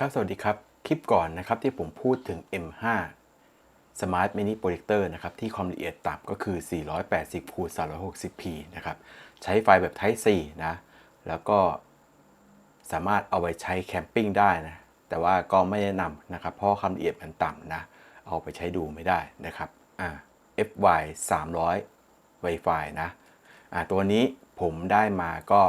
ครับ สวัสดีครับ คลิปก่อนนะครับที่ผมพูดถึง M5 Smart Mini Projector นะครับที่ความละเอียดต่ำก็คือ 480คูณ 360p นะครับ ใช้ไฟแบบ Type C นะ แล้วก็สามารถเอาไปใช้แคมปิ้งได้นะ แต่ว่าก็ไม่แนะนำนะครับ เพราะความละเอียดมันต่ำนะ เอาไปใช้ดูไม่ได้นะครับอ่า FY 300 Wi-Fi นะอ่าตัวนี้ผมได้มาก็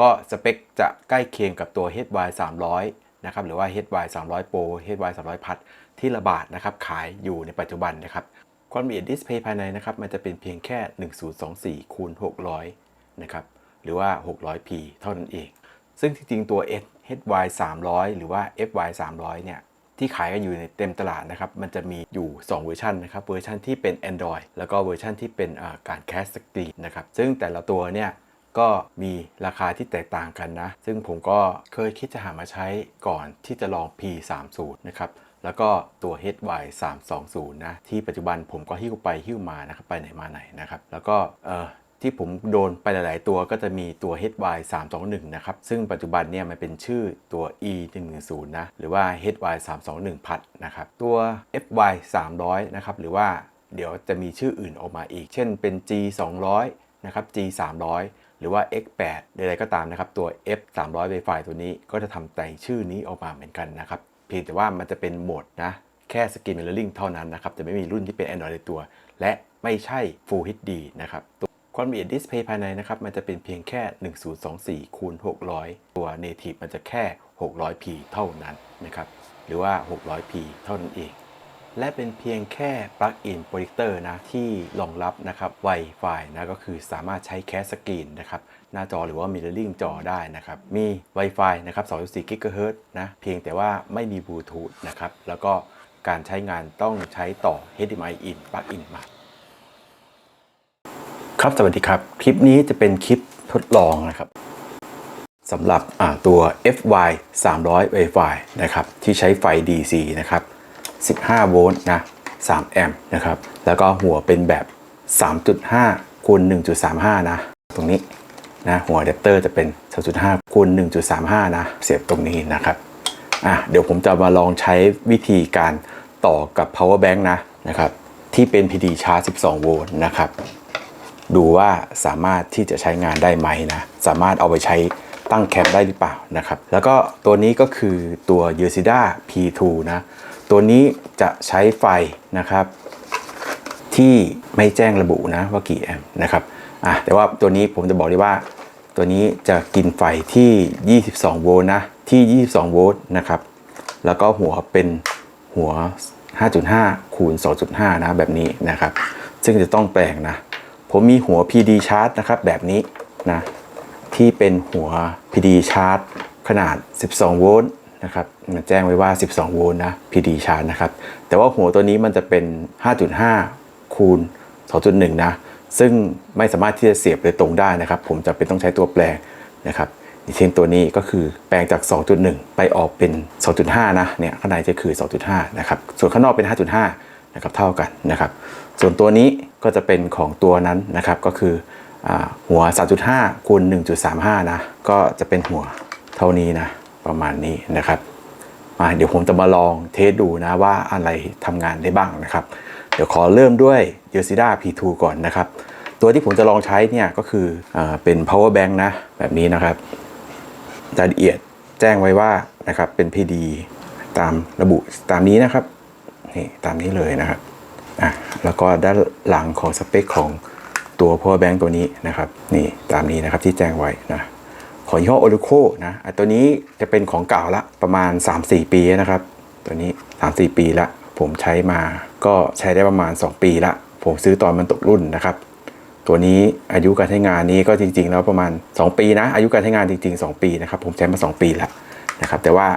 ก็สเปคจะใกล้เคียงกับตัว HY 300 นะครับหรือว่า HY 300 Pro HY 300พัดที่ระบาดนะครับขายอยู่ในปัจจุบันนะครับความละเอียดดิสเพย์ภายในนะครับมันจะเป็นเพียงแค่ 1024คูณ600นะครับหรือว่า 600p เท่านั้นเอง ซึ่งจริงๆตัว HY 300 หรือว่า FY 300เนี่ยที่ขายกันอยู่ในเต็มตลาดนะครับมันจะมีอยู่ 2 เวอร์ชันนะครับเวอร์ชันที่เป็น Android แล้วก็เวอร์ชันที่เป็นการแคสสกรีนนะครับซึ่งแต่ละตัวเนี่ย ก็มีราคาที่แตกต่างกันนะ ซึ่งผมก็เคยคิดจะหามาใช้ก่อนที่จะลอง P30 นะครับแล้วก็ตัว HY 320นะที่ปัจจุบันผมก็หิ้วไปหิ้วมานะครับไปไหนมาไหนนะครับแล้วก็เออที่ผมโดนไปหลาย ๆ ตัวก็จะมีตัว HY 321นะครับซึ่งปัจจุบันเนี่ยมันเป็นชื่อตัว E 110นะหรือว่า HY 321พัดนะครับตัว FY 300นะครับหรือว่าเดี๋ยวจะมีชื่ออื่นออกมาอีก เช่นเป็น G 200นะครับ G 300 หรือว่า X8 ใดๆก็ตามนะครับ ตัว F 300 Wi-Fi ตัวนี้ก็จะทำแต่ชื่อนี้ออกมาเหมือนกันนะครับ เพียงแต่ว่ามันจะเป็นโหมดนะ แค่ Skin Mirroring เท่านั้นนะครับ จะไม่มีรุ่นที่เป็น Android ในตัว และไม่ใช่ Full HD นะครับความละเอียดดิสเพย์ภายในนะครับ มันจะเป็นเพียงแค่ 1024คูณ600 ตัว Native มันจะแค่ 600p เท่านั้นนะครับ หรือว่า 600p เท่านั้นเอง และเป็นเพียงแค่ปลั๊กอินโปรเจคเตอร์นะที่รองรับนะครับ Wi-Fi นะก็คือสามารถใช้แคสสกรีนนะครับหน้าจอหรือว่า Mirroring จอได้นะครับ มี Wi-Fi นะครับ2.4 GHz นะ เพียงแต่ว่าไม่มีบลูทูธนะครับ แล้วก็การใช้งานต้องใช้ต่อ HDMI in ปลั๊กอินมา ครับสวัสดีครับ คลิปนี้จะเป็นคลิปทดลองนะครับสำหรับตัว FY 300 Wi-Fi นะครับ ที่ใช้ไฟ DC นะครับ 15 โวลต์นะ 3 แอมป์นะครับ แล้วก็หัวเป็นแบบ 3.5คูณ1.35 นะ ตรงนี้นะหัวอะแดปเตอร์จะเป็น 3.5คูณ1.35 นะ เสียบตรงนี้นะครับอะเดี๋ยวผมจะมาลองใช้วิธีการต่อกับ power bank นะนะครับที่เป็น PD charge 12 โวลต์นะครับ ดูว่าสามารถที่จะใช้งานได้ไหมนะ สามารถเอาไปใช้ตั้งแคมป์ได้หรือเปล่านะครับ แล้วก็ตัวนี้ก็คือตัว y o s i d a P2 นะ ตัวนี้จะใช้ไฟนะครับ ที่ไม่แจ้งระบุนะว่ากี่แอมป์นะครับอะแต่ว่าตัวนี้ผมจะบอกเลยว่า ตัวนี้จะกินไฟที่ 22 โวลต์นะ ที่ 22 โวลต์นะครับ แล้วก็หัวเป็นหัว 5.5 คูณ 2.5 นะแบบนี้นะครับ ซึ่งจะต้องแปลงนะ ผมมีหัว PD charge นะครับแบบนี้นะ ที่เป็นหัว PD charge ขนาด 12 โวลต์ นะครับมันแจ้งไว้ว่า 12 โวลต์นะ PD charge นะครับ แต่ว่าหัวตัวนี้มันจะเป็น 5.5 คูณ 2.1 นะ ซึ่งไม่สามารถที่จะเสียบโดยตรงได้นะครับ ผมจะเป็นต้องใช้ตัวแปลงนะครับอย่างเช่นตัวนี้ก็คือแปลงจาก 2.1 ไปออกเป็น 2.5 นะ เนี่ยข้างในจะคือ 2.5 นะครับ ส่วนข้างนอกเป็น 5.5 นะครับ เท่ากันนะครับ ส่วนตัวนี้ก็จะเป็นของตัวนั้นนะครับ ก็คืออหัว 3.5คูณ1.35 นะ ก็จะเป็นหัวเท่านี้นะ ประมาณนี้นะครับมาเดี๋ยวผมจะมาลองเทสดูนะว่าอะไรทำงานได้บ้างนะครับ เดี๋ยวขอเริ่มด้วย y o s i d a P2 ก่อนนะครับ ตัวที่ผมจะลองใช้เนี่ยก็คืออเป็น power bank นะ แบบนี้นะครับรายละเอียดแจ้งไว้ว่านะครับเป็น PD ตามระบุตามนี้นะครับนี่ตามนี้เลยนะครับอะแล้วก็ด้านหลังของสเปคของตัว power bank ตัวนี้นะครับนี่ตามนี้นะครับที่แจ้งไว้นะ ของยี่ห้อ Oracle นะอะตัวนี้จะเป็นของเก่าละประมาณ 3-4 ปีนะครับ ตัวนี้ 3-4 ปีละ ผมใช้มาก็ใช้ได้ประมาณ 2 ปีละ ผมซื้อตอนมันตกรุ่นนะครับ ตัวนี้อายุการใช้งานนี้ก็จริง ๆ แล้วประมาณ 2 ปีนะ อายุการใช้งานจริง ๆ 2 ปีนะครับ ผมใช้มา 2 ปีแล้วนะครับแต่ว่า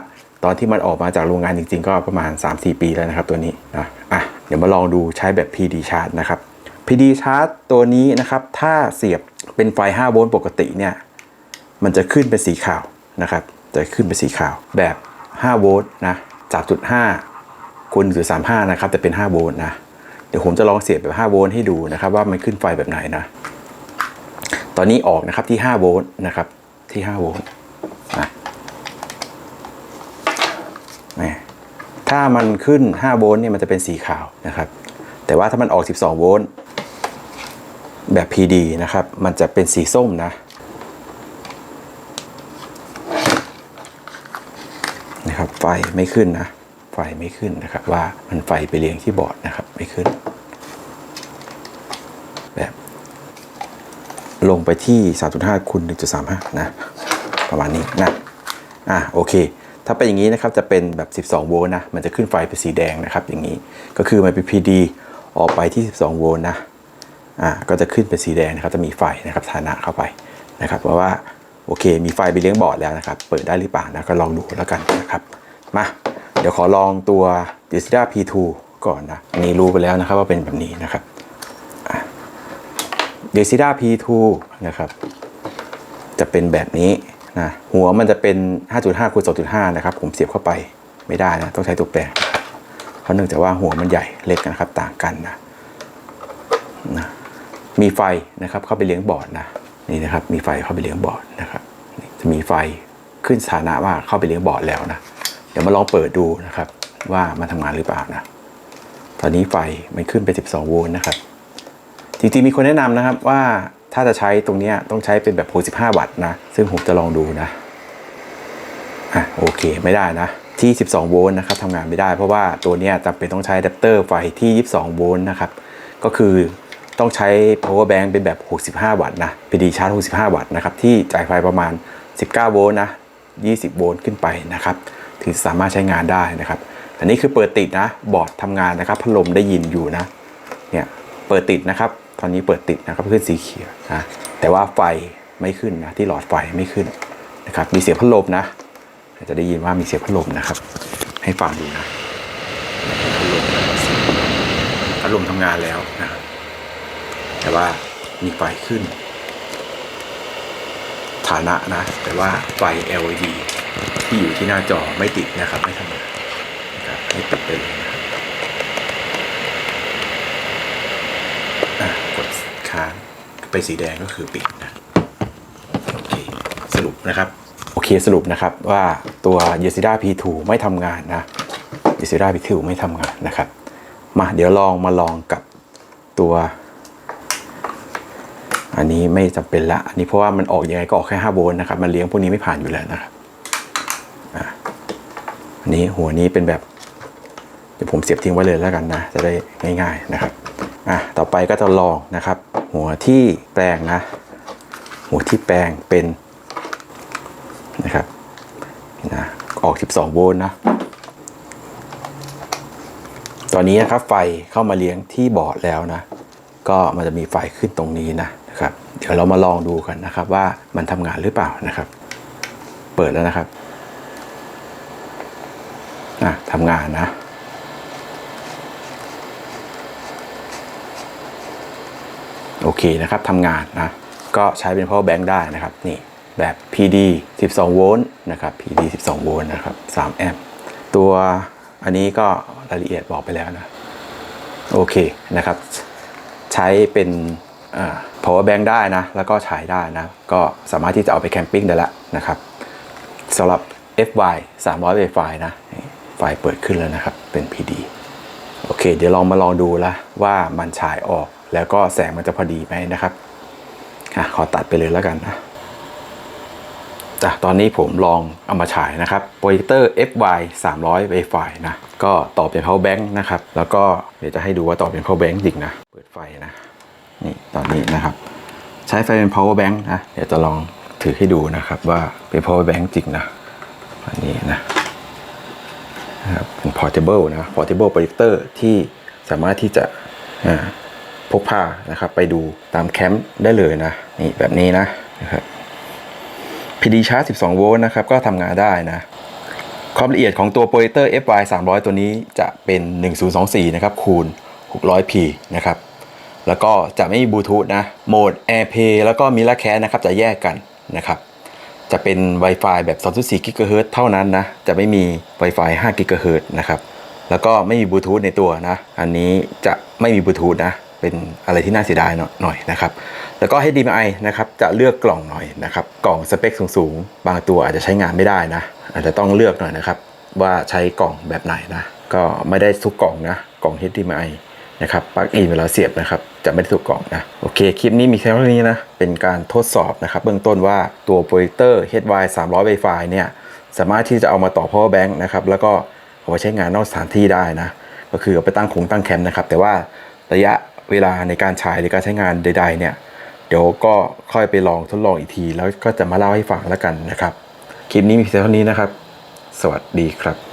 ตอนที่มันออกมาจากโรงงานจริง ๆ ก็ประมาณ 3-4 ปีแล้วนะครับตัวนี้นะอะเดี๋ยวมาลองดูใช้แบบ PD charge นะครับ PD charge ตัวนี้นะครับถ้าเสียบเป็นไฟ 5 โวลต์ปกติเนี่ย มันจะขึ้นเป็นสีขาวนะครับจะขึ้นเป็นสีขาวแบบ 5 โวลต์นะจากจุด5คูณ1.35 นะครับ แต่เป็น 5 โวลต์นะเดี๋ยวผมจะลองเสียบแบบ 5 โวลต์ให้ดูนะครับ ว่ามันขึ้นไฟแบบไหนนะ ตอนนี้ออกนะครับที่ 5 โวลต์นะครับที่ 5 โวลต์นะถ้ามันขึ้น 5 โวลต์เนี่ยมันจะเป็นสีขาวนะครับ แต่ว่าถ้ามันออก 12 โวลต์แบบ PD นะครับ มันจะเป็นสีส้มนะ นะครับ ไฟไม่ขึ้นนะ ไฟไม่ขึ้นนะครับ ว่ามันไฟไปเลี้ยงที่บอร์ดนะครับไม่ขึ้น แบบลงไปที่ 3.5คูณ1.35 นะ ประมาณนี้นะ อะโอเค ถ้าเป็นอย่างนี้นะครับ จะเป็นแบบ 12 โวลต์นะ มันจะขึ้นไฟเป็นสีแดงนะครับ อย่างนี้ ก็คือมันเป็น PD ออกไปที่ 12 โวลต์นะ อะก็จะขึ้นเป็นสีแดงนะครับ จะมีไฟนะครับฐานะเข้าไปนะครับ เพราะว่าโอเค มีไฟไปเลี้ยงบอร์ดแล้วนะครับ เปิดได้หรือเปล่านะ ก็ลองดูแล้วกันนะครับ มา เดี๋ยวขอลองตัว d e s i d a P2 ก่อนนะ อันนี้รู้ไปแล้วนะครับว่าเป็นแบบนี้นะครับ d e s i d a P2 นะครับ จะเป็นแบบนี้นะหัวมันจะเป็น 5.5คูณ2.5 นะครับ ผมเสียบเข้าไปไม่ได้นะ ต้องใช้ตัวแปร เพราะเนื่องจากว่าหัวมันใหญ่เล็กนะครับ ต่างกันนะนะมีไฟนะครับเข้าไปเลี้ยงบอร์ดนะนี่นะครับ มีไฟเข้าไปเลี้ยงบอร์ดนะครับจะมีไฟขึ้นสถานะว่าเข้าไปเลี้ยงบอร์ดแล้วนะ เดี๋ยวมาลองเปิดดูนะครับ ว่ามันทำงานหรือเปล่านะ ตอนนี้ไฟมันขึ้นไป 12 โวลต์นะครับ จริงๆมีคนแนะนำนะครับว่าถ้าจะใช้ตรงนี้ต้องใช้เป็นแบบ65วัตต์นะ ซึ่งผมจะลองดูนะ อะโอเคไม่ได้นะ ที่ 12 โวลต์นะครับทำงานไม่ได้เพราะว่าตัวนี้จำเป็นต้องใช้อะแดปเตอร์ไฟที่ 22 โวลต์นะครับ ก็คือต้องใช้ power bank เป็นแบบ 65 วัตต์นะ PD ชาร์จ 65 วัตต์นะครับ ที่จ่ายไฟประมาณ 19 โวลต์นะ 20 โวลต์ขึ้นไปนะครับ ถึงสามารถใช้งานได้นะครับอันนี้คือเปิดติดนะบอร์ดทำงานนะครับพัดลมได้ยินอยู่นะเนี่ยเปิดติดนะครับ ตอนนี้เปิดติดนะครับขึ้นสีเขียวนะแต่ว่าไฟไม่ขึ้นนะที่หลอดไฟไม่ขึ้นนะครับมีเสียงพัดลมนะจะได้ยินว่ามีเสียงพัดลมนะครับ ให้ฟังดูนะพัดลมพัดลมทำงานแล้วนะแต่ว่ามีไฟขึ้น ฐานะนะ แต่ว่าไฟ LED ที่อยู่ที่หน้าจอไม่ติดนะครับไม่ทำงานนะครับให้ปิดไปเลยนะครับกดค้างไปสีแดงก็คือปิดนะโอเคสรุปนะครับโอเคสรุปนะครับว่าตัว y e s i d a P2 ไม่ทำงานนะ y e s i d a P2 ไม่ทำงานนะครับ มาเดี๋ยวลองมาลองกับตัว อันนี้ไม่จำเป็นละ อันนี้เพราะว่ามันออกยังไงก็ออกแค่5โวลต์นะครับ มันเลี้ยงพวกนี้ไม่ผ่านอยู่แล้วนะครับ อันนี้หัวนี้เป็นแบบเดี๋ยวผมเสียบทิ้งไว้เลยแล้วกันนะ จะได้ง่ายๆนะครับอะต่อไปก็จะลองนะครับ หัวที่แปลงนะ หัวที่แปลงเป็นนะครับนะออก 12 โวลต์นะ ตอนนี้นะครับไฟเข้ามาเลี้ยงที่บอร์ดแล้วนะ ก็มันจะมีไฟขึ้นตรงนี้นะนะครับ เดี๋ยวเรามาลองดูกันนะครับว่ามันทำงานหรือเปล่านะครับ เปิดแล้วนะครับ อะทำงานนะโอเคนะครับทำงานนะ ก็ใช้เป็น power bank ได้นะครับนี่แบบ PD 12 โวลต์นะครับ PD 12 โวลต์นะครับ3แอมป์ตัวอันนี้ก็รายละเอียดบอกไปแล้วนะ โอเคนะครับ ใช้เป็นอ่า power bank ได้นะ แล้วก็ฉายได้นะ ก็สามารถที่จะเอาไปแคมปิ้งได้แล้วนะครับสำหรับ FY 300 Wi-Fi นะ ไฟเปิดขึ้นแล้วนะครับเป็น PD โอเค เดี๋ยวลองมาลองดูละว่ามันฉายออกแล้วก็แสงมันจะพอดีไหมนะครับอะขอตัดไปเลยแล้วกันนะจ้ะตอนนี้ผมลองเอามาฉายนะครับโปรเจคเตอร์ FY 300 Wi-Fi นะก็ต่อเป็น power bank นะครับ แล้วก็เดี๋ยวจะให้ดูว่าต่อเป็น power bank จริงนะ เปิดไฟนะ นี่ตอนนี้นะครับ ใช้ไฟเป็น power bank นะ เดี๋ยวจะลองถือให้ดูนะครับว่าเป็น power bank จริงนะอันนี้นะ เป็น portable นะ portable projector ที่สามารถที่จะพกพานะครับ ไปดูตามแคมป์ได้เลยนะ นี่แบบนี้นะนะครับ PD charge 12 โวลต์นะครับ ก็ทำงานได้นะ ความละเอียดของตัวโปรเจคเตอร์ FY 300 ตัวนี้จะเป็น 1024 นะครับ คูณ 600p นะครับ แล้วก็จะไม่มีบลูทูธนะ โหมด AirPlay แล้วก็ Miracast นะครับ จะแยกกันนะครับ จะเป็น Wi-Fi แบบ2.4 GHz เท่านั้นนะ จะไม่มี Wi-Fi 5 GHz นะครับ แล้วก็ไม่มีบลูทูธในตัวนะ อันนี้จะไม่มีบลูทูธนะ เป็นอะไรที่น่าเสียดายหน่อยนะครับ แล้วก็ HDMI นะครับ จะเลือกกล่องหน่อยนะครับ กล่องสเปคสูงๆ บางตัวอาจจะใช้งานไม่ได้นะ อาจจะต้องเลือกหน่อยนะครับ ว่าใช้กล่องแบบไหนนะ ก็ไม่ได้ทุกกล่องนะ กล่อง HDMI นะครับปลั๊กอินเวลาเสียบนะครับจะไม่ได้ทุกกล่องนะโอเคคลิปนี้มีแค่เท่านี้นะเป็นการทดสอบนะครับเบื้องต้นว่าตัวโปรเจคเตอร์ HY 300 Wi-Fi เนี่ยสามารถที่จะเอามาต่อ power bank นะครับแล้วก็เอาไปใช้งานนอกสถานที่ได้นะก็คือเอาไปตั้งคงตั้งแคมป์นะครับแต่ว่าระยะเวลาในการใช้หรือการใช้งานใด ๆ เนี่ยเดี๋ยวก็ค่อยไปลองทดลองอีกที แล้วก็จะมาเล่าให้ฟังแล้วกันนะครับ คลิปนี้มีเพียงเท่านี้นะครับ สวัสดีครับ